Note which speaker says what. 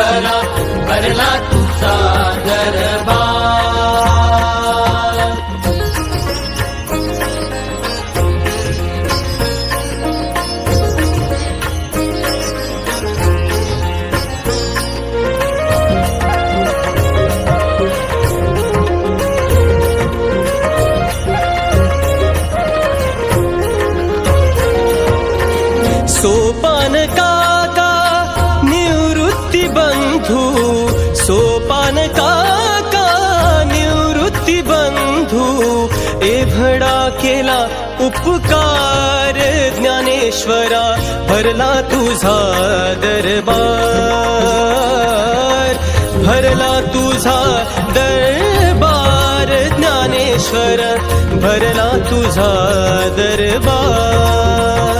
Speaker 1: भरला भरला तुझा दरबार.
Speaker 2: एभडा केला उपकार ज्ञानेश्वरा भरला तुझा दरबार. भरला तुझा दरबार ज्ञानेश्वर भरला तुझा दरबार.